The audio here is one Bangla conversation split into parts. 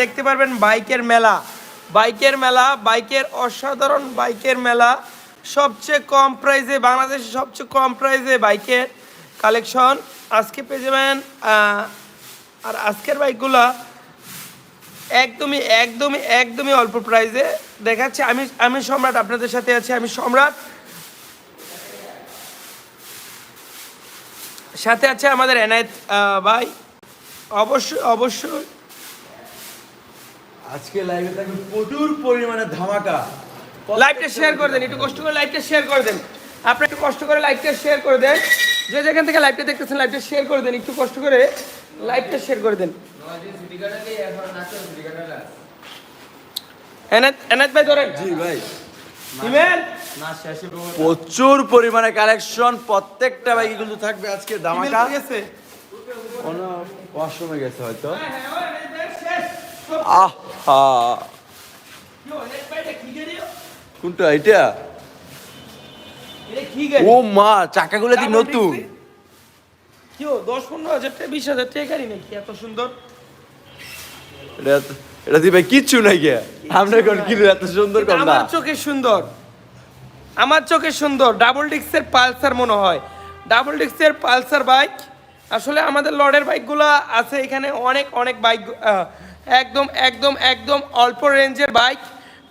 দেখতে পারবেন বাইকের মেলা। বাইকের মেলা, বাইকের অসাধারণ বাইকের মেলা। সবচেয়ে কম প্রাইসে, বাংলাদেশে সবচেয়ে কম প্রাইসে বাইকের কালেকশন। আজকে পেয়ে যাবেন আর আজকের বাইকগুলা একদমই একদমই একদমই অল্প প্রাইসে। দেখাচ্ছে, আমি আমি সম্রাট, আপনাদের সাথে আছি, আমি সম্রাট। সাথে আছে আমাদের এনায়েত ভাই। অবশ্যই অবশ্যই। আজকে লাইভে থাকবে প্রচুর পরিমাণে ধামাকা। লাইভটা শেয়ার করে দেন একটু কষ্ট করে লাইভটা শেয়ার করে দেন। আপনি একটু কষ্ট করে লাইভটা শেয়ার করে দেন। যে যেখান থেকে লাইভটা দেখতেছেন লাইভটা শেয়ার করে দেন একটু কষ্ট করে লাইভটা শেয়ার করে দেন। এনায়েত ভাই ধরেন। জি ভাই। ইমেল? প্রচুর পরিমাণে কালেকশন প্রত্যেকটা বাইকে কিন্তু থাকবে আজকে গেছে। কোনো ওয়াশরুমে গেছে হয়তো হ্যাঁ, হ্যাঁ, ওই, এই, এই, শেষ। সব। আহা। কি কি? কোনটা এটা কি? ও মা চাকাগুলো Double নতুন। disc? দশ পনেরো হাজার টাকা বিশ হাজার টাকা গাড়ি নাকি? এত সুন্দর। এটা এটা দিবে কিচ্ছু নাই গে। আমরা কোন কিলো এত সুন্দর কিন্তু আমার চোখে সুন্দর। আমার চোখে সুন্দর। ডাবল ডিস্কের পালসার মনে হয়। ডাবল ডিস্কের পালসার বাইক আসলে আমাদের লর্ডের বাইকগুলো আছে এখানে অনেক অনেক বাইক একদম একদম একদম অল্প রেঞ্জের বাইক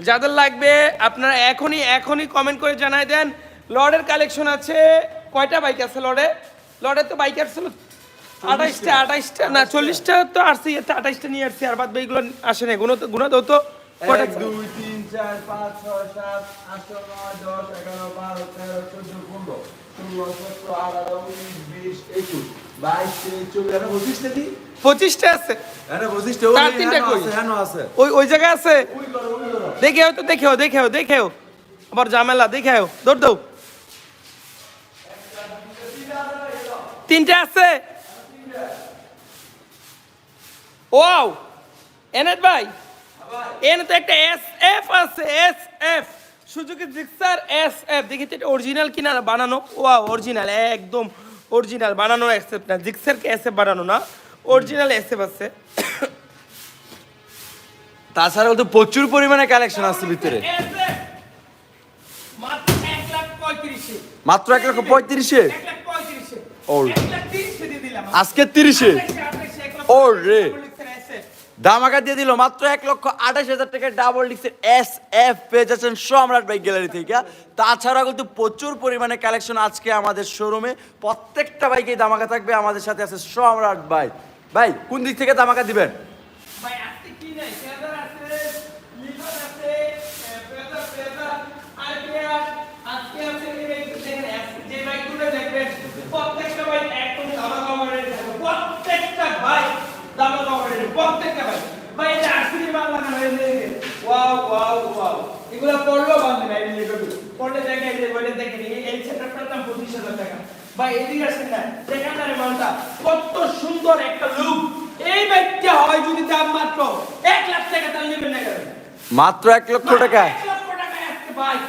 যাদের লাগবে, আপনারা এখনই এখনই কমেন্ট করে জানাই দেন। লর্ডের কালেকশন আছে। কয়টা বাইক আছে লর্ডে? লর্ডের তো বাইক আসছিল আঠাইশটা আঠাইশটা না, চল্লিশটা তো আসছি আঠাইশটা নিয়ে আসছি, আর বাদ এইগুলো আসে না গুণ গুণ তো। দুই, তিন, চার, পাঁচ, ছয়, সাত, আট, নয়, দশ, এগারো, বারো, তেরো, চোদ্দ, পনেরো, ষোলো, সতেরো, আঠারো, উনিশ, বিশ, একুশ। বাইশ তেইশ চব্বিশ এটা পঁচিশটা আছে। এটা তিনটা কই? আছে ওই ওই জায়গায় আছে? ওই করো ওই করো দেখেও তো দেখেও দেখেও দেখেও আবার ঝামেলা দেখেও দৌড় দৌ তিনটা আছে? ওয়াও! এনাদ ভাই এনে তো একটা এস এফ আছে S F. Suzuki Gixxer S F. দেখি তো এটা অরিজিনাল কিনা বানানো। ওয়াও অরিজিনাল একদম। অরিজিনাল বানানো এসএফ না। জিক্সের কে এসএফ বানানো না? অরিজিনাল এসএফ আছে। তাছাড়াও তো প্রচুর পরিমাণে কালেকশন আছে ভিতরে। মাত্র এক লক্ষ পঁয়ত্রিশে? আজকে তিরিশে? ওর রে। দামাকা দিয়ে দিল মাত্র এক লক্ষ আঠাশ হাজার টাকা ডাবল ডিক্সের এস এফ পেয়ে যাচ্ছেন সম্রাট বাইক গ্যালারি থেকে। তাছাড়া কিন্তু প্রচুর পরিমাণে কালেকশন আজকে আমাদের শোরুমে প্রত্যেকটা বাইকেই ধামাকা থাকবে। আমাদের সাথে আছে সম্রাট বাইক ভাই, কোন দিক থেকে ধামাকা দিবেন ভাই আজকে কি নাই ফেদার আছে লিভার আছে ফেদার ফেদার আরপিআর আজকে আছে এই বাইক দেখেন আজকে যে বাইকগুলো দেখবেন প্রত্যেকটা বাইক একদম দামা কভারের থাকবে প্রত্যেকটা বাইক দামা কভারের প্রত্যেকটা বাইক ভাই এটা আজকে মাল ওয়াও ওয়াও ওয়াও। এগুলো পড়ল বান্ধব ভাই লিখে পড়লে দেখে এই যে বলে দেখেন এই এই সেটআপটার দাম পঁচিশ হাজার টাকা। ভাই এদিকে আসেন না দেখেন না রে মালটা কত সুন্দর একটা লুক এই বাইকটা হয় যদি দাম মাত্র এক লাখ টাকা তাহলে নেবেন না কেন? মাত্র এক লক্ষ টাকা? এক লক্ষ টাকায় আজকে বাইক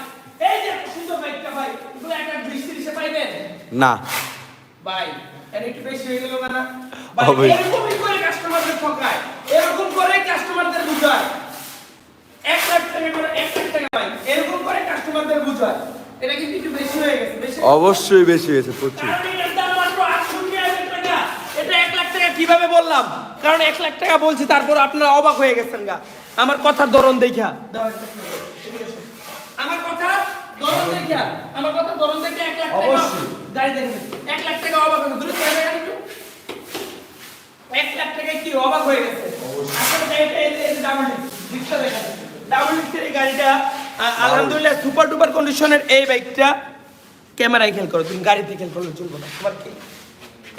এই যে সুন্দর বাইকটা ভাই এগুলো একটা বিশ তিরিশে পাইবেন না। ভাই একটু বেশি হয়ে গেল না? ভাই। এরকমই করে কাস্টমারদের ঠকায় এরকম করে কাস্টমারদের বুঝায়। এক লাখ টাকা করে এক লাখ টাকা এরকম করে কাস্টমারদের বুঝায় এটা কিন্তু একটু বেশি হয়ে গেছে বেশি অবশ্যই বেশি হয়েছে প্রচুর দাম মাত্র 68,000 টাকা। এটা এক লাখ টাকা কীভাবে বললাম কারণ এক লাখ টাকা বলছি তারপর আপনারা অবাক হয়ে গেছেন গা আমার কথার ধরন দেখা। আমার কথা ধরন দেখা আমার কথা ধরন দেখে এক লাখ অবশ্যই। এক লাখ টাকা অবাক হয়ে দূরে এক লাখ টাকায় কি অবাক হয়ে গেছে আসলে এই যে ডাবল ডিস্কের এই গাড়িটা আলহামদুলিল্লাহ সুপার ডুপার কন্ডিশনের এই বাইকটা ক্যামেরায় খেল করো, তুমি গাড়িতে খেল করলে চলবে না। তোমার কি?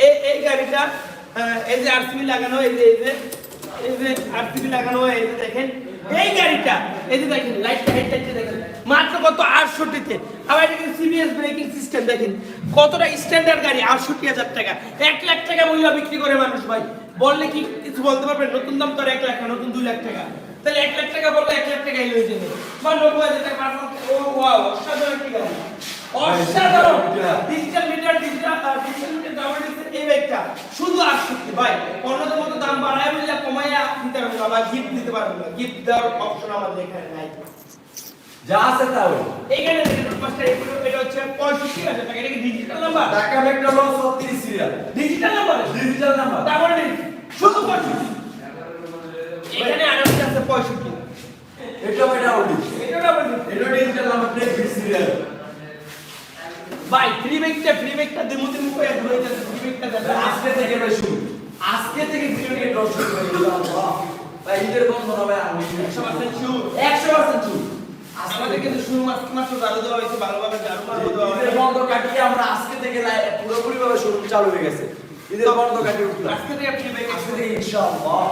এই এই গাড়িটা এই যে আরসিবি লাগানো, এই যে এই যে ব্রেকিং সিস্টেম দেখেন কতটা স্ট্যান্ডার্ড গাড়ি? আটষট্টি হাজার টাকা। এক লাখ টাকা মূল্য বিক্রি করে মানুষ ভাই। বললে কি কিছু বলতে পারবেন নতুন দাম তো এক লাখ নতুন দুই লাখ টাকা। তাহলে এক লাখ টাকা বললে এক লাখ টাকাই হয়ে যাবে। বা নব্বই হাজার টাকা পাঁচ ও ওয়াও অসাধারণ একটি গাড়ি অসাধারণ। Digital meter digital digital meter double ডিস্কের এই ব্যাগটা শুধু আটষট্টি ভাই অন্যদের মতো দাম বাড়ায় বললে কমাইয়া দিতে পারব না বা গিফট দিতে পারব না। গিফট দেওয়ার অপশন আমাদের এখানে নাই। যা আছে তা হলো এইখানে দেখেন মাস্টার এগুলো এটা হচ্ছে পঁয়ষট্টি হাজার টাকা। এটা কি ডিজিটাল নাম্বার ঢাকা মেট্রো ল 36 serial. Digital number digital number double শুধু পঁয়ষট্টি। এখানে আর একটা আছে পঁয়ষট্টি। এটা ভাই ডাবল এটা ডাবল এটা ডিজিটাল নাম্বার 36 সিরিয়াল ভাই ফ্রি ব্যাগটা ফ্রি ব্যাগটা দিমু দিমু করে ঘুরে যাচ্ছে ফ্রি ব্যাগটা দেন আজকে থেকে ভাই শুরু। আজকে থেকে ভিডিওকে ড্রপ শুরু করে দিলাম ভাই ঈদের বন্ধ হবে আমি 100% শিওর 100% শুরু আমাদের কিন্তু শুরু মাত্র মাত্র চালু দেওয়া হয়েছে ভালোভাবে চালু মারবো দেওয়া হয়েছে। বন্ধ কাটিয়ে আমরা আজকে থেকে লাই- পুরোপুরিভাবে শুরু চালু হয়ে গেছে। ঈদের বন্ধ কাটিয়ে উঠলাম। আজকে থেকে আজকে থেকে ইনশাআল্লাহ।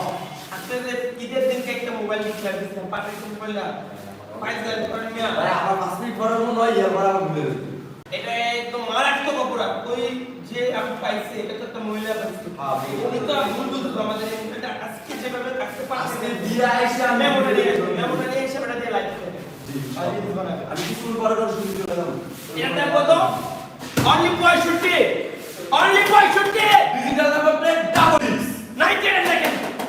যে ঈদের দিনকে একটা মোবাইল দিতে লাগছে পাঠিয়ে মোবাইল না পাইস দেন করেন মিয়া আমার পাঁচ মিনিট পরে মনে হয় এবার আমার ভুলে এটা একদম মারাত্মক অপরাধ। ওই যে আমি পাইছি এটা তো একটা মহিলা পাইছি। হ্যাঁ, উনি তো ভুল বুঝতো আমাদের এই আজকে যেভাবে থাকতে পারছে দিয়ে আইসা মেমোটা দিয়ে মেমোটা দিয়ে এসে ওটা দিয়ে লাইভ করে আমি কিছুক্ষণ পরে করে শুরু করে দেবো। এটার কত? অনলি পঁয়ষট্টি। অনলি পঁয়ষট্টি। Digital number plate double ninety nine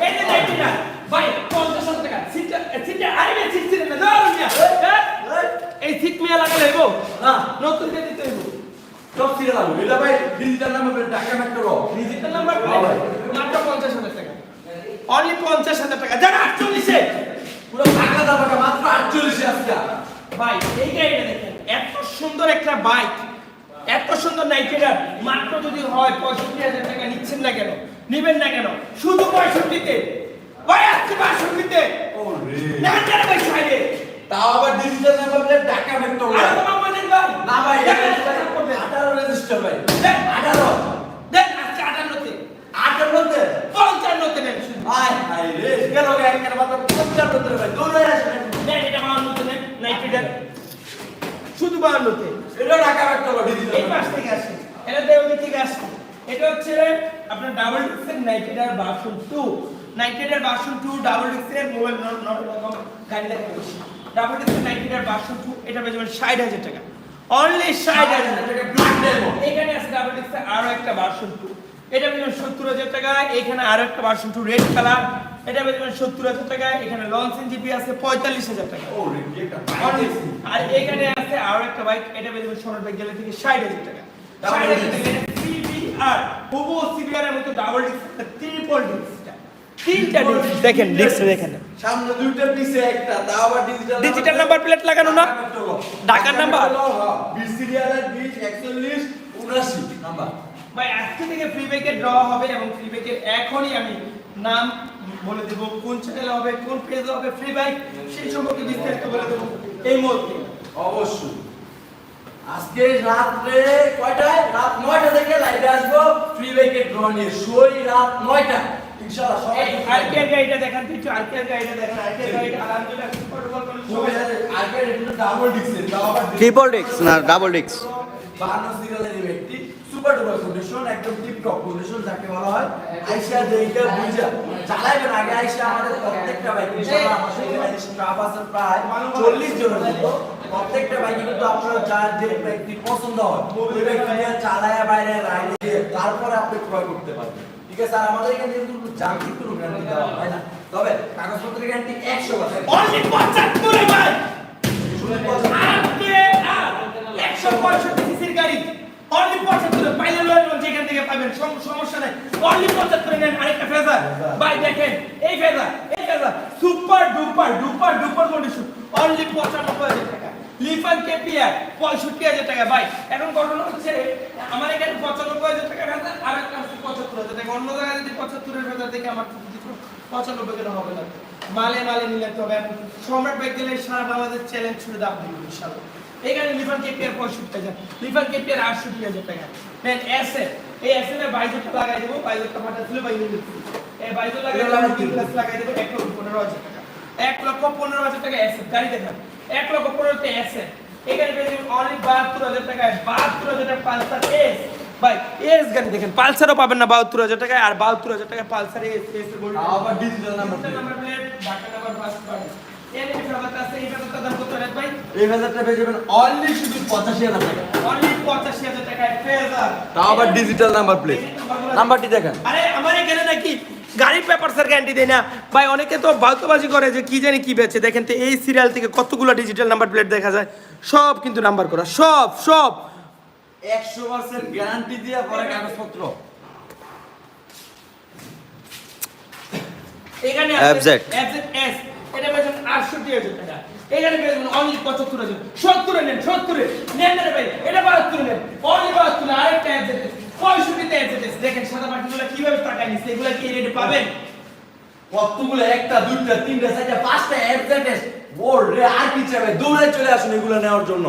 এই যে নাইনটি নাইন ভাই পঞ্চাশ হাজার টাকা। সিটটা সিটটা আরে সিট ছিলেন না দাও মিয়া। হ্যাঁ? এই। সিট মিয়া লাগালে হইব? না। নতুন দিয়ে দিতে হইব। সব সিরিয়াল লাগবে। এটা ভাই ডিজিটাল নাম্বার ডিজিটাল হ্যাঁ মাত্র পঞ্চাশ হাজার টাকা। অনলি পঞ্চাশ হাজার টাকা। যারা আটচল্লিশে? পুরো টাকা দামাকা মাত্র 48 আজকে। ভাই এই গাড়িটা দেখেন এত সুন্দর একটা বাইক এত সুন্দর নাইকেডার মাত্র যদি হয় পঁয়ষট্টি হাজার টাকা নিচ্ছেন না কেন? নিবেন না কেন? শুধু পঁয়ষট্টিতে। আজকে বাষট্টিতে না কেন ভাই সাইডে তাও আবার digital number plate Dhaka metro ভাই না ভাই দেখেন, দেখেন, করবেন। 18 রেজিস্টার ভাই। দেখ, 18 দেখ আজকে আটান্নতে। 58 পঞ্চান্নতে নেন শুধু। আয় রে গেল গে একের মাত্র 55 তে ভাই দৌড়ে আসেন দেখ এটা বাহান্নতে নেন নাইকেডার শুধু বাহান্নতে। এটা ঢাকা মেট্রো র ডিজিটাল এই পাশ থেকে আসে। এটা দেওয়ালি থেকে আসে। এটা হচ্ছে আপনার ডাবল ডিক্সের নাইটেডার ভার্সন টু নাইটেডার ভার্সন টু ডাবল ডিক্সের মোবাইল নট রকম গাড়ি দেখা বলছি ডাবল ডিক্সের নাইটেডার ভার্সন টু এটা পেয়ে যাবেন ষাট হাজার টাকা। অনলি ষাট হাজার এখানে আছে ডাবল ডিক্সের আরও একটা ভার্সন টু এটা পেয়ে যাবেন সত্তর হাজার টাকা। এখানে আরও একটা ভার্সন টু রেড কালার এটা পেয়ে যাবেন সত্তর হাজার টাকা। এখানে লঞ্চ জিপি আছে পঁয়তাল্লিশ হাজার টাকা। আর এখানে আছে আরও একটা বাইক এটা বেশ সোনার বাইক গেলে থেকে ষাট হাজার টাকা। ষাট হাজার টাকা সিবিআর হুবু সিবিআর মতো ডাবল ডিস্ক ট্রিপল ডিস্কটা তিনটা ডিস্ক দেখেন ডিস্ক দেখেন। সামনে দুইটা পিছে একটা তাও আবার ডিজিটাল ডিজিটাল নাম্বার প্লেট লাগানো না? ঢাকার নাম্বার? বি সিরিয়ালের 20 41 79 নাম্বার ভাই আজকে থেকে ফ্রি বাইকের ড্র হবে এবং ফ্রি বাইকের এখনই আমি নাম বলে দেবো কোন চ্যানেলে হবে কোন পেজে হবে ফ্রি বাইক সেই সম্পর্কে বিস্তারিত বলে দেবো। এই মুহূর্তে। অবশ্যই। আজকে রাত্রে কয়টায়? রাত নয়টা থেকে লাইভে আসব। ফ্রি বাইকের ড্র নিয়ে সই রাত নয়টা। ইনশাআল্লাহ সবাই আরকের গাড়িটা দেখান কিছু আরকের গাড়িটা দেখান আরকের গাড়িটা আলহামদুলিল্লাহ সুপার ডুপার খুবই আগে এটা ডাবল ডিক্স আবার ট্রিপল ডিক্স না ডাবল ডিক্স সিরিয়ালের সুপার ডুপার কন্ডিশন একদম টিপ টপ কন্ডিশন যাকে বলা হয়। আইসা যেইটা বুঝা। চালাইবেন আগে আইসা আমাদের প্রত্যেকটা বাইক ইনশাআল্লাহ আমাদের এখানে স্টাফ আছে প্রায় 40 জনের মতো প্রত্যেকটা বাইকে কিন্তু আপনার যার যে ব্যক্তি পছন্দ হয় ওই ব্যক্তি চালায়া বাইরে রাইডে তারপরে আপনি ক্রয় করতে পারবেন। ঠিক আছে? আর আমাদের এখানে কিন্তু যান্ত্রিক কোনো গ্যারান্টি দেওয়া হয় না তবে কাগজপত্রের গ্যারান্টি 100 বছর অনলি 75 ভাই আজকে আর 165 সিসির গাড়ি। অনলি 75 পাইলে লয়ের যেখান থেকে পাবেন, সম- সমস্যা নাই। অনলি 75 নেন আরেকটা ফেজার ভাই দেখেন, এই ফেজার এই Fazer super duper duper duper condition only 95000 টাকা। লিফান কেপিআর 65000 টাকা, ভাই। এখন ঘটনা হচ্ছে, আমার এখানে 95000 টাকা ফেজার আর একটা হচ্ছে 75000 টাকা। অন্য জায়গায় যদি 75 এর ফেজার দেখে আমার পঁচানব্বই কেন হবে না? মালে মালে মিলাতে হবে এখন সম্রাট বাইক গেলে সারা বাংলাদেশ চ্যালেঞ্জ ছুড়ে দাম দিব ইনশাল্লাহ। এখানে লিফান কেপিয়ার পঁয়ষট্টি হাজার লিফান কেপিয়ার আটষট্টি হাজার টাকা। দেন এসএ এই এসএ এর বাইজরটা লাগাই দেবো বাইজরটা ফাটাচ্ছিল বা ইউনিট এই বাইজর লাগাই দেবো তিন প্লাস লাগাই দেবো এক লক্ষ পনেরো হাজার টাকা। এক লক্ষ পনেরো হাজার টাকা এসএ গাড়ি দেখান এক লক্ষ পনেরোতে এসএ এখানে পেয়ে যাবেন অনলি বাহাত্তর হাজার টাকায় বাহাত্তর হাজার টাকা পালসার এস ভাই এস গাড়ি দেখেন পালসারও পাবেন না বাহাত্তর হাজার টাকায় আর বাহাত্তর হাজার টাকায় পালসার এস এস আবার digital number number plate Dhaka number first party এই ফেভারটা আছে এই ফেভারটার দাম কত রেট ভাই? এই ফেজারটা পেয়ে যাবেন অনলি শুধু পঁচাশি হাজার টাকা। অনলি পঁচাশি হাজার টাকায় তাও আবার ডিজিটাল নাম্বার প্লেট নাম্বারটি দেখেন। আরে আমার এখানে নাকি গাড়ির পেপারসের গ্যারান্টি দেয় না। ভাই অনেকে তো করে যে কি জানি কি বেচে। দেখেন তো এই সিরিয়াল থেকে কতগুলো ডিজিটাল নাম্বার প্লেট দেখা যায়। সব কিন্তু নাম্বার করা সব সব। একশো পার্সেন্ট গ্যারান্টি দিয়ে পরে কাগজপত্র। এখানে FZ এস এটা বেতন আটষট্টি হাজার টাকা। এখানে বেতন অনলি পঁচাত্তর হাজার। সত্তরে নেন সত্তরে। নেন না ভাই এটা বাহাত্তরে নেন। অনলি বাহাত্তরে আরেকটা এফজেড পঁয়ষট্টিতে এফজেড দেখেন সাদা পাখিগুলো কীভাবে টাকা নিচ্ছে এগুলো কি রেটে পাবেন? কতগুলো একটা দুইটা তিনটা চারটা পাঁচটা এফজেডএস বোর্ড রে আর কি চাইবে দৌড়ে চলে আসুন এগুলো নেওয়ার জন্য।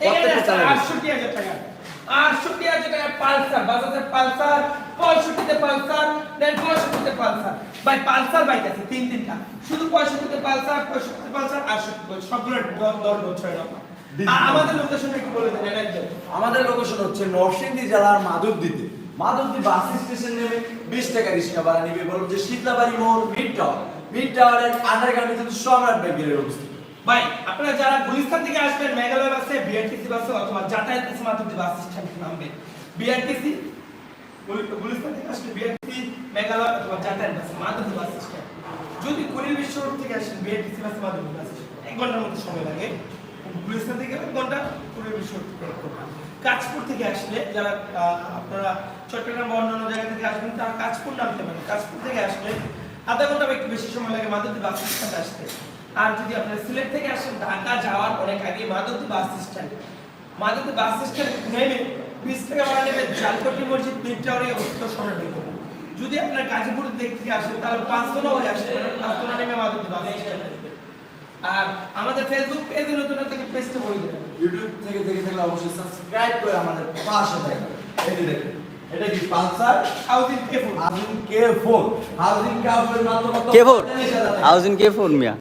প্রত্যেকটা আটষট্টি হাজার টাকা। আটষট্টি টাকা পালসার বাজাজের পালসার পঁয়ষট্টিতে পালসার দেন পঁয়ষট্টিতে পালসার। ভাই পালসার বাইক আছে তিন তিনটা। শুধু পঁয়ষট্টিতে পালসার পঁয়ষট্টিতে পালসার আটষট্টি সবগুলো আমাদের লোকেশনটা একটু বলে দেন আমাদের লোকেশন হচ্ছে নরসিংদী জেলার মাধবদীতে। মাধবদী বাস স্টেশন নেমে বিশ টাকা রিক্সা ভাড়া নিবে। বলুন যে শীতলাবাড়ি মোড় মিড টাওয়ার মিড টাওয়ারের আন্ডারগ্রাউন্ডে কিন্তু সম্রাট ব্যাংকের অবস্থিত। ভাই, আপনারা যারা গুলিস্তান থেকে আসবেন, মেঘালয় বাসে বিআরটিসি বাসে অথবা যাতায়াত বাসে বাস স্ট্যান্ড নামবেন বিআরটিসি গুলিস্তান থেকে আসলে বিআরটিসি মেঘালয় অথবা যাতায়াত বাসে মাধ্যমে বাস স্ট্যান্ড যদি কুড়ি বিশ্ব থেকে আসেন বিআরটিসি বাসে মাধ্যমে বাস এক ঘণ্টার মতো সময় লাগে। গুলিস্তান থেকে এক ঘণ্টা কুড়ি বিশ্ব থেকে এক কাজপুর থেকে আসলে যারা আপনারা চট্টগ্রাম বা অন্যান্য জায়গা থেকে আসবেন, তারা কাজপুর নামতে পারেন। কাজপুর থেকে আসলে আধা ঘণ্টা একটু বেশি সময় লাগে মাধবদী বাস স্ট্যান্ড আসতে। আর যদি আপনারা সিলেট থেকে আসেন ঢাকা যাওয়ার অনেক আগে Madhabdi bus stand. Madhabdi bus stand নেমে বিশ টাকা ভাড়া নেবে জালপট্টি মসজিদ মিড টাওয়ারে অবস্থিত সময় দেখবেন যদি আপনার গাজীপুর দিক থেকে আসেন তাহলে পাঁচতলা হয়ে আসতে পারেন। পাঁচতলা নেমে মাধবদী বাস স্ট্যান্ড। আর আমাদের ফেসবুক পেজে নতুন থেকে পেজটা বলে দেবেন। ইউটিউব থেকে দেখে থাকলে অবশ্যই সাবস্ক্রাইব করে আমাদের পাশে থাকবেন। এই যে দেখেন এটা কি Pulsar? Housing কেফুল housing K four housing K four housing K four মিয়া?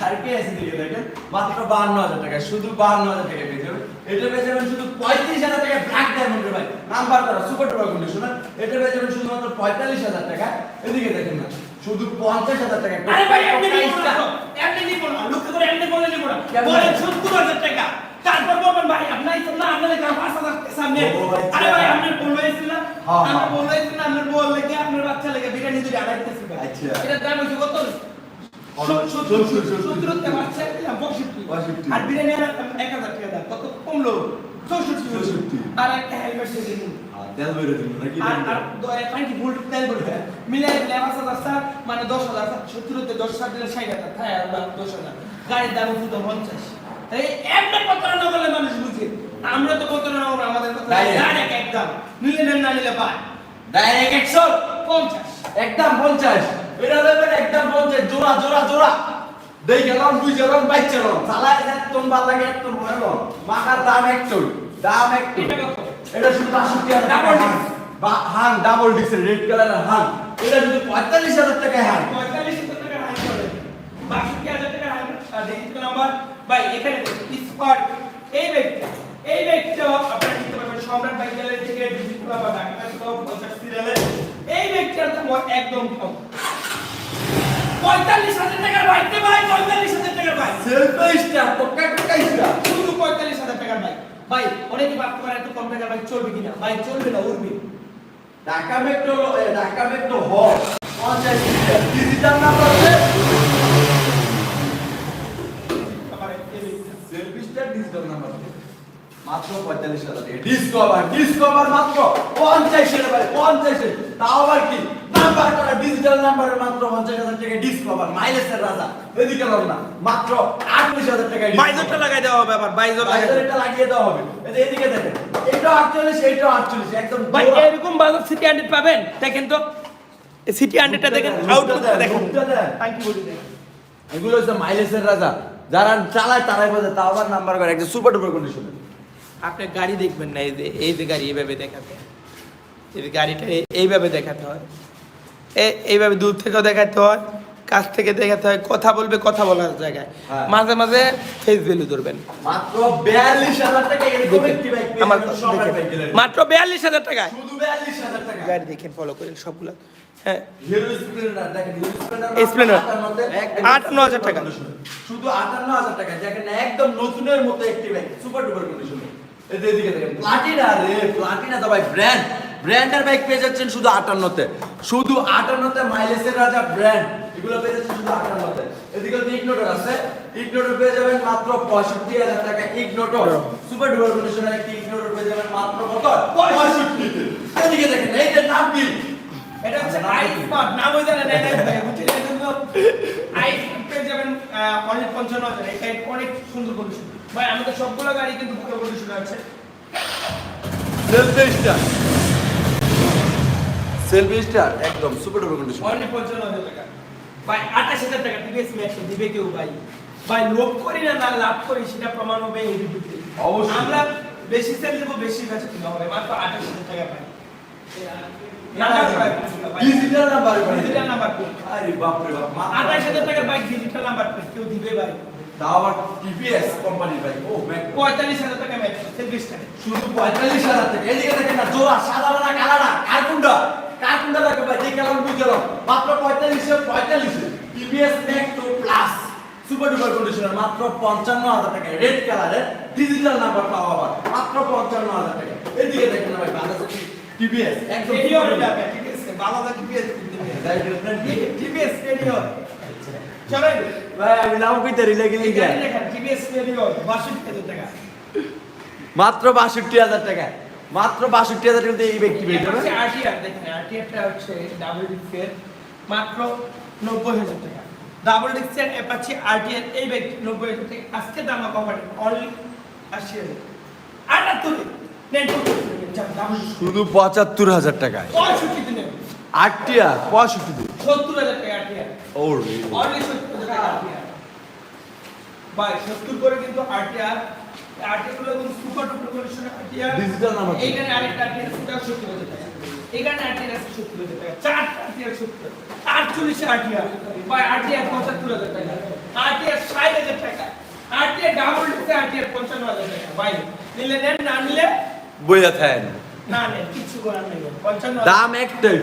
আর কে আছে দিকে দেখেন মাত্র বাহান্ন হাজার টাকা শুধু বাহান্ন হাজার টাকা পেয়ে যাবেন এটা পেয়ে যাবেন শুধু পঁয়ত্রিশ হাজার টাকা ব্ল্যাক ডায়মন্ডের ভাই। নাম্বার করা সুপার ডুপার কন্ডিশনার এটা পেয়ে যাবেন শুধুমাত্র পঁয়তাল্লিশ হাজার টাকা। এদিকে দেখেন না শুধু পঞ্চাশ হাজার টাকা আরে ভাই এমনি এমনি নিব না লক্ষ্য করে এমনি বলে নিব না? বলেন সত্তর হাজার টাকা। তারপর বলবেন ভাই আপনার না আপনাদের কাছে পাঁচ হাজার সামনে। আরে ভাই আপনার বলল না? হ্যাঁ, হ্যাঁ। আমার বলল না আপনার বল লেগে আপনার বাচ্চা লেগে বিরিয়ানি দুটো আড়াইতেছি ভাই আচ্ছা। এটার দাম হচ্ছে কত? কত? সত্তর সত্তর, সত্তর। সত্তর হতে বাচ্চা দিলাম পঁয়ষট্টি পঁয়ষট্টি। আর বিরিয়ানি এক হাজার টাকা দাম কত কমলো চৌষট্টি চৌষট্টি। আর একটা হেলমেট দিন তেল বেরো দিন নাকি আর আর ভুল তেল বলবে মিলাই দিলে হাজার মানে দশ হাজার সত্তরতে দশ হাজার দিলে ষাট হাজার আর দশ হাজার গাড়ির দাম শুধু পঞ্চাশ এই এমনি প্রতারণা করলে মানুষ বুঝে আমরা তো প্রতারণা করব আমাদের কথা ডাইরেক্ট একদম নিলে নেন না নিলে পায় ডাইরেক্ট একশো পঞ্চাশ একদম পঞ্চাশ এটা দেবেন একদম জোড়া জোড়া জোড়া। দেই গেলাম দুই গেলাম বাইক চালাম চালায় এক ভালো লাগে এক মাখার দাম এক টন দাম এক এটা শুধু বাষট্টি হাজার টাকা Double বা- হান ডাবল ডিক্সের রেড কালারের হান এটা শুধু পঁয়তাল্লিশ হাজার টাকায় হান পঁয়তাল্লিশ হাজার টাকা হাই করে বাষট্টি হাজার টাকা হাই আর ডিজিটাল নাম্বার ভাই এখানে স্পার্ট এই ব্যক্তি। এই ব্যক্তিটা আপনারা নিতে পারবেন সম্রাট গ্যালারি থেকে ডিজিটাল বা ডাক্তার সহ পঞ্চাশ সিরিয়ালে। এই ব্যক্তিটার দাম একদম কম। পঁয়তাল্লিশ হাজার টাকার বাইক রে ভাই পঁয়তাল্লিশ হাজার টাকার বাইক। সেলফ স্টার টকা টকা স্টার শুধু পঁয়তাল্লিশ হাজার টাকার বাইক। ভাই অনেকে ভাবতে পারে এত কম টাকার বাইক চলবে কিনা? বাইক চলবে না উঠবে ঢাকা মেট্রো ঢাকা মেট্রো হ। পঞ্চাশ ডিজিটাল নাম্বার আবার সেলফ স্টার ডিজিটাল নাম্বার মাত্র পঁয়তাল্লিশ হাজার টাকা ডিসকভার ডিসকভার মাত্র পঞ্চাশের তাও আবার কি? নাম্বার করা ডিজিটাল নাম্বারের মাত্র পঞ্চাশ হাজার টাকা ডিসকভার মাইলেজের রাজা। এদিকে লন না মাত্র আটত্রিশ হাজার টাকা বাইজরটা লাগাই দেওয়া হবে আবার বাইজর লাগাই দেওয়া হবে। এটা লাগিয়ে দেওয়া হবে। এদিকে দেখেন এটা আটচল্লিশ এইটাও আটচল্লিশ একদম ভাই এরকম বাজার সিটি হান্ড্রেড পাবেন? দেখেন তো সিটি হান্ড্রেডটা দেখেন লুকটা আউটলুকটা দেখেন। থ্যাংক ইউ দেখেন এগুলো হচ্ছে মাইলেজের রাজা। যারা চালায় তারাই বোঝে তাও আবার নাম্বার করে একদম সুপার ডুপার কন্ডিশনে আপনি গাড়ি দেখবেন না এই যে এই যে গাড়ি এইভাবে দেখাতে হয়। এই যে গাড়িটা এইভাবে দেখাতে হয়। এইভাবে দূর থেকেও দেখাতে হয় কাছ থেকে দেখাতে হয় কথা বলবে কথা বলার জায়গায়। হ্যাঁ। মাঝে মাঝে ফেস ভ্যালু ধরবেন। মাত্র বিয়াল্লিশ হাজার আমার। মাত্র বিয়াল্লিশ টাকায়? গাড়ি দেখেন ফলো করেন সবগুলো। হ্যাঁ। স্প্লেন্ডার আটান্ন হাজার টাকা। শুধু আটান্ন হাজার টাকা দেখেন একদম নতুনের মতো একটি বাইক সুপার ডুপার কন্ডিশনে এদিকে দেখেন প্লাটিনা রে প্লাটিনা তো ভাই ব্র্যান্ড ব্র্যান্ডের বাইক পেয়ে যাচ্ছেন শুধু আটান্নতে। শুধু আটান্নতে মাইলেজের রাজা ব্র্যান্ড এগুলো পেয়ে যাচ্ছেন শুধু আটান্নতে। এদিকে তো ইগনোটর আছে। ইগনোটর পেয়ে যাবেন মাত্র পঁয়ষট্টি হাজার টাকা। ইগনোটর সুপার ডুপার কন্ডিশনের একটি ইগনোটর পেয়ে যাবেন মাত্র কত? পঁয়ষট্টিতে। এদিকে দেখেন এই যে নাম কি? এটা হচ্ছে আইস স্মার্ট নাম ওই জানেন এটা বুঝছেন এই আইস পেয়ে যাবেন অনেক পঞ্চান্ন হাজার। অনেক সুন্দর কন্ডিশন ভাই আমাদের সবগুলো গাড়ি কিন্তু ভালো কন্ডিশনে আছে। সেলফি সেলফি স্টার একদম সুপার ডুপার কন্ডিশন অনেক পঞ্চান্ন টাকা। ভাই আঠাশ হাজার টাকা টিভিএস ম্যাক্স দিবে কেউ ভাই। ভাই লোভ করি না না লাভ করি সেটা প্রমাণ হবে এই ভিডিওতে অবশ্যই। আমরা বেশি সেল দেবো বেশি বেচা কিনা হবে। মাত্র আঠাশ হাজার টাকা পাই ডিজিটাল নাম্বার ডিজিটাল নাম্বার আরে বাপ রে বাপ আঠাশ হাজার টাকার বাইক কেউ দিবে ভাই? দাও আবার টিপিএস কোম্পানির বাইক ও ম্যাক পঁয়তাল্লিশ হাজার টাকা ম্যাক্স সেলফি স্টাইল শুধু পঁয়তাল্লিশ হাজার টাকা। এদিকে দেখেন না জোড়া সাদা না কালা না কার্টুনটা। কার্টুনটা দেখো ভাই যে গেলাম বুঝে মাত্র পঁয়তাল্লিশে পঁয়তাল্লিশে। TVS Max two plus super duper conditioner মাত্র পঞ্চান্ন হাজার টাকা। রেড কালারের ডিজিটাল নাম্বার পাওয়া আবার। মাত্র পঞ্চান্ন হাজার টাকা। এদিকে দেখেন না ভাই বাংলাদেশ টিপিএস একদম রেডিও চলেন। ভাই আমি নাম কইতে রিলে গেলি টাকা। মাত্র বাষট্টি হাজার টাকা। মাত্র টাকা দিয়ে এই ব্যক্তি হচ্ছে আরটিআর দেখেন আরটিআরটা হচ্ছে ডাবল ডিস্কের মাত্র নব্বই হাজার টাকা। ডাবল ডিস্কের অ্যাপাচি আরটিআর এই ব্যক্তি নব্বই হাজার টাকা। আজকে দাম কমাটি অনলি শুধু পঁচাত্তর হাজার টাকায়। পঁয়ষট্টিতে নেন। আটটিয়া পঁয়ষট্টি সত্তর হাজার টাকা আরটিআর। ও অনলি সত্তর হাজার টাকা আরটিআর। ভাই সত্তর করে কিন্তু আরটিআর আরটিআরগুলো কিন্তু সুপার ডুপার কন্ডিশনে আরটিআর। Digital number। এইখানে আরেকটা আরটিআর সেটা সত্তর হাজার টাকা। এখানে আরটিআর আছে সত্তর হাজার টাকা। চার আরটিআর সত্তর। আটচল্লিশে আরটিআর। ভাই আরটিআর পঁচাত্তর হাজার টাকা। আরটিআর ষাট হাজার টাকা। আরটিআর ডাবল ডিসে আরটিআর পঞ্চান্ন হাজার টাকা। ভাই নিলে নেন না নিলে বইয়া থাকেন। না নেন কিছু করার নেই পঞ্চান্ন দাম একটাই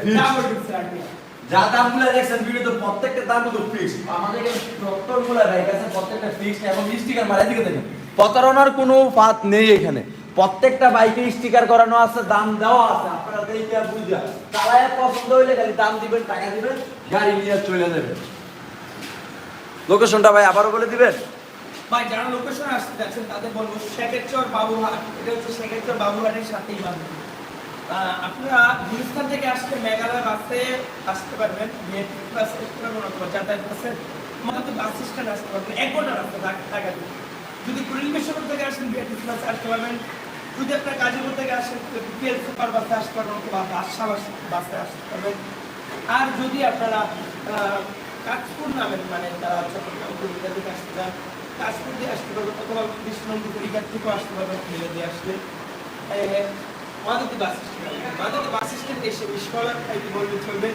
যা দামগুলো দেখছেন ভিডিওতে প্রত্যেকটা দাম কিন্তু আমাদের ডক্টরগুলো আছে প্রত্যেকটা ফিক্স এবং স্টিকার মারা দিকে দেখেন। প্রতারণার কোনো ফাত নেই এখানে। প্রত্যেকটা বাইকে স্টিকার করানো আছে দাম দেওয়া আছে। আপনারা দেখে বুঝা। চালায় পছন্দ হইলে খালি দাম দিবেন টাকা দিবেন গাড়ি নিয়ে চলে যাবেন। লোকেশনটা ভাই আবারও বলে দিবেন? ভাই যারা লোকেশন আসতে যাচ্ছেন তাদের বলব শেখেরচর বাবুহাট এটা হচ্ছে শেখেরচর বাবুহাটের সাথেই আপনারা গুলিস্তান থেকে আসলে মেঘালয় বাসে আসতে পারবেন। আসতে পারবেন যাতায়াত বাসে। বাস স্ট্যান্ড আসতে পারবেন। এক ঘণ্টা রাস্তা ঢাকা যদি কুড়িল থেকে আসেন, বিএনপি বাসে আসতে পারবেন। যদি আপনার গাজীপুর থেকে আসেন সুপার বাসে আসতে পারবেন অথবা বাদশা বাসে আসতে পারবেন। আর যদি আপনারা কাজপুর নামেন মানে তারা কলকাতা থেকে আসতে চান কাজপুর দিয়ে আসতে পারবেন অথবা পরীক্ষার থেকেও আসতে পারবেন দিয়ে আসলে। মাদুতি বাস মাদুতি বাস স্ট্যান্ড এসে বিস্ফোরণ খাইতে বললে চলবে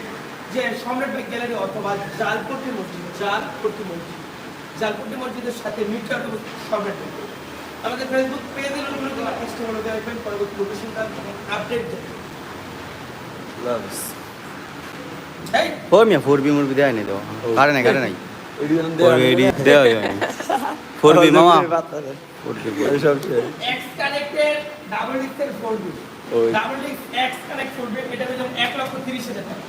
যে সম্রাট বাইক গ্যালারি অথবা জালপট্টি মসজিদ জালপট্টি মসজিদ। জালপট্টি মসজিদের সাথে মিটার সম্রাট গ্যালারি। আমাদের ফেসবুক পেজের অনুগুলো তোমার কাস্টমার দেখবেন পরবর্তী লোকেশনটা আপডেট এই মিয়া ফোর বি মুরবি দেয় নাই তো। কারে নাই কারে নাই। ফোর বি দেওয়া মামা। Four V X connected double ডিস্কের four V. Double disc X connect এটা এক লক্ষ তিরিশ হাজার টাকা।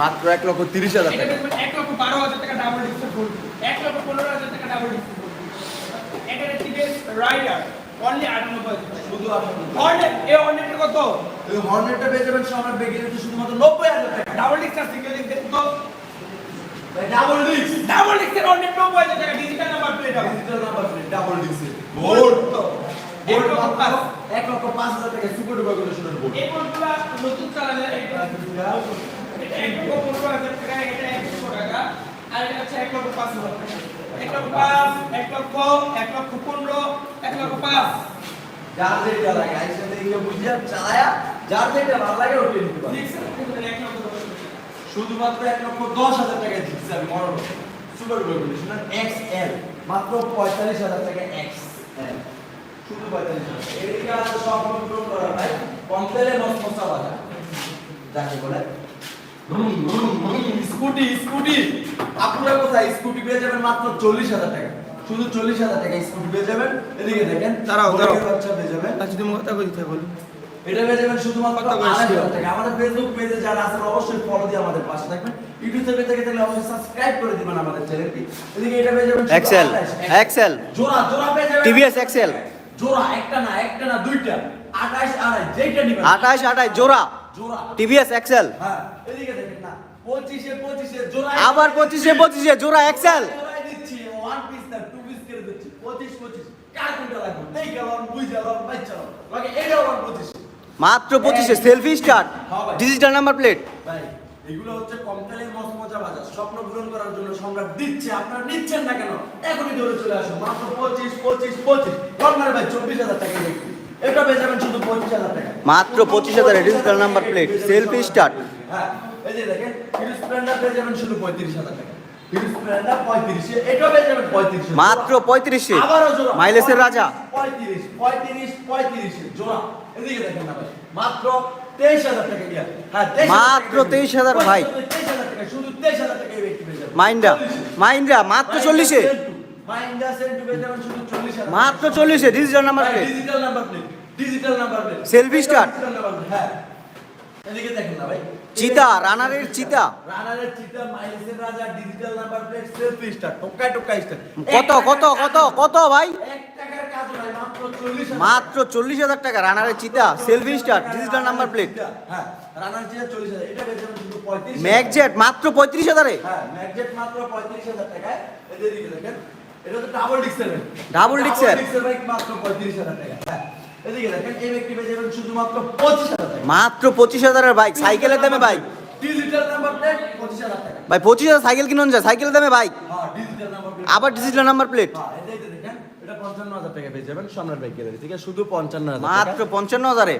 মাত্র এক লক্ষ তিরিশ হাজার এটা টাকা। এক লক্ষ বারো হাজার টাকা ডাবল ডিস্কের বি এক লক্ষ পনেরো হাজার টাকা ডাবল ডিস্কের বি এখানে টিভিএস রাইডার অনলি আটানব্বই শুধু হর্নেট এ হর্নেটের কত? এই হর্নেটটা পেয়ে যাবেন সম্রাট বেগের শুধুমাত্র নব্বই হাজার টাকা। ডাবল ডিস্ক আর সিঙ্গেল ডিস্ক কত? ডাবল ডিস্ক ডাবল ডিস্কের হর্নেট নব্বই হাজার টাকা digital number plate digital number plate double disc bolt এক বোল্ট লক্ষ পাঁচ এক লক্ষ পাঁচ হাজার টাকা সুপার ডুপার কন্ডিশনের এই নতুন চালালে এটা লক্ষ হাজার টাকা এটা একশো টাকা আর এটা হচ্ছে এক লক্ষ পাঁচ হাজার টাকা এক লক্ষ পাঁচ এক লক্ষ এক লক্ষ পনেরো এক লক্ষ পাঁচ যার যেটা লাগে আইসা দেখে বুঝিয়া চালায়া যার যেটা ভালো লাগে ওটা নিতে পারে। শুধুমাত্র এক লক্ষ দশ হাজার টাকা দিচ্ছে আমি মরণ super duper conditioner X L মাত্র পঁয়তাল্লিশ হাজার টাকা এক্স এল শুধু পঁয়তাল্লিশ এদিকে আছে কন্ট্রোল করা ভাই কম্পেলে মসমসা বাজা যাকে বলে স্কুটি স্কুটি। আপনারা কোথায়? স্কুটি পেয়ে যাবেন মাত্র চল্লিশ হাজার টাকা। শুধু চল্লিশ হাজার টাকা স্কুটি পেয়ে যাবেন। এদিকে দেখেন দাঁড়াও। বাচ্চা পেয়ে যাবেন। আচ্ছা তুমি কথা বলতে বলো। এটা পেয়ে যাবেন শুধুমাত্র আড়াই হাজার টাকা। আমাদের ফেসবুক পেজে যারা আছেন অবশ্যই ফলো দিয়ে আমাদের পাশে থাকবেন। ইউটিউব থেকে থেকে থাকলে অবশ্যই সাবস্ক্রাইব করে দিবেন আমাদের চ্যানেলটি এদিকে এটা পেয়ে যাবেন এক্সেল 28 এক্সেল জোড়া জোড়া পেয়ে যাবেন TVS এক্সেল। জোড়া একটা না একটা না দুইটা। 28 আড়াই যেটা নিবেন। আঠাশ আঠাশ জোড়া। জোড়া। TVS XL. হ্যাঁ এদিকে দেখেন না 25 এ 25 এ জোড়া আবার পঁচিশে পঁচিশে জোড়া এক্সেল। জোড়াই দিচ্ছি ওয়ান পিস না টু পিস করে দিচ্ছি 25 25 কার কোনটা লাগবে? এই গেলাম বাচ্চা লাগে এটা ওয়ান 25 মাত্র পঁচিশে selfie start. Digital number plate ভাই এগুলো হচ্ছে কমপ্লেনের মস্ত মজা বাজার। স্বপ্ন পূরণ করার জন্য সম্রাট দিচ্ছে আপনারা নিচ্ছেন না কেন? এখনই ধরে চলে আসুন। মাত্র পঁচিশ পঁচিশ পঁচিশ। কর্নার ভাই চব্বিশ হাজার টাকা দেখি এটা পেয়ে যাবেন শুধু পঁচিশ হাজার টাকা। মাত্র 25,000 digital number plate, selfie start. হ্যাঁ এই যে দেখেন হিরো স্প্লেন্ডার পেয়ে যাবেন শুধু পঁয়ত্রিশ হাজার টাকা। মাত্র পঁয়ত্রিশে। মাইলেজের রাজা। পঁয়ত্রিশ পঁয়ত্রিশ পঁয়ত্রিশ। জোড়া। এদিকে দেখেন না ভাই মাত্র তেইশ হাজার হ্যাঁ 23,000 মাত্র টাকা 23,000 ভাই। মাইন্ডা মাইন্ডা মাত্র চল্লিশে। মাত্র চল্লিশে digital number plate digital number plate Selfie start। হ্যাঁ। এদিকে দেখেন না ভাই। চিতা রানারের চিতা। রানারের চিতা মাইলেজের রাজা digital number plate selfie star টোকাই টোকাই স্টার কত কত কত কত ভাই? এক টাকার কাজ নাই মাত্র চল্লিশ মাত্র চল্লিশ হাজার টাকা রানারের চিতা selfie start digital number plate হ্যাঁ রানার চিতা চল্লিশ হাজার এটা পেয়ে যাবেন শুধু পঁয়ত্রিশ ম্যাকজেট মাত্র পঁয়ত্রিশ হাজারে? হ্যাঁ ম্যাকজেট মাত্র পঁয়ত্রিশ হাজার টাকায়। এদিকে দেখেন এটা তো ডাবল Double disc এর। ডিক্সের মাত্র পঁয়ত্রিশ হাজার টাকা হ্যাঁ। এদিকে দেখেন এই ব্যক্তি পেয়ে যাবেন শুধুমাত্র পঁচিশ হাজার মাত্র পঁচিশ হাজারের বাইক সাইকেলের দামে বাইক ভাই পঁচিশ হাজার সাইকেল কিনুন যায় সাইকেলের দামে বাইক হ্যাঁ আবার ডিজিটাল নাম্বার প্লেট এটা পঞ্চান্ন হাজার টাকা পেয়ে যাবেন সম্রাট বাইক গ্যালারি থেকে শুধু পঞ্চান্ন হাজার মাত্র পঞ্চান্ন হাজারে?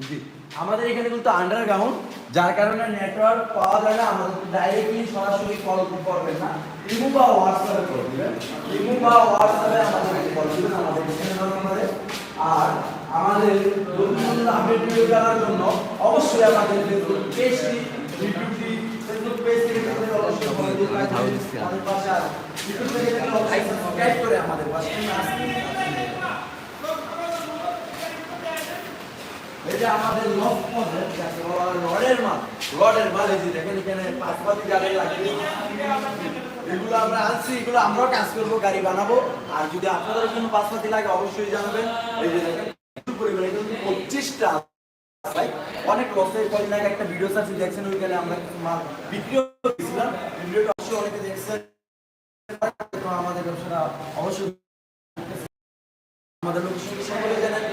জি আমাদের এখানে কিন্তু আন্ডারগ্রাউন্ড যার কারণে নেটওয়ার্ক পাওয়া যায় না আমাদের ডাইরেক্টলি সরাসরি কল করবেন না। ইমো বা হোয়াটসঅ্যাপে কল ইমো বা হোয়াটসঅ্যাপে আমাদেরকে কল দিবেন আমাদের এখানে আর আমাদের জানার জন্য অবশ্যই আমাদের ফেসবুক পেজটি ফেসবুক পেজ থেকে দেখলে অবশ্যই আমাদের পাশে রডের মাল রডের মাল এই যে দেখেন, এখানে লাগিয়ে এগুলো আমরা আনছি, এগুলো আমরাও কাজ করব, গাড়ি বানাবো। আর যদি আপনাদের জন্য পাঁচপাতি লাগে, অবশ্যই জানাবেন। অনেক লসের কদিন আগে একটা ভিডিও সার্চ দেখছেন গেলে আমরা মাল বিক্রিও করেছিলাম ভিডিওটা অবশ্যই অনেকে দেখছেন। আমাদের ব্যবসাটা অবশ্যই আমাদের লোকেশন সকলে জানেন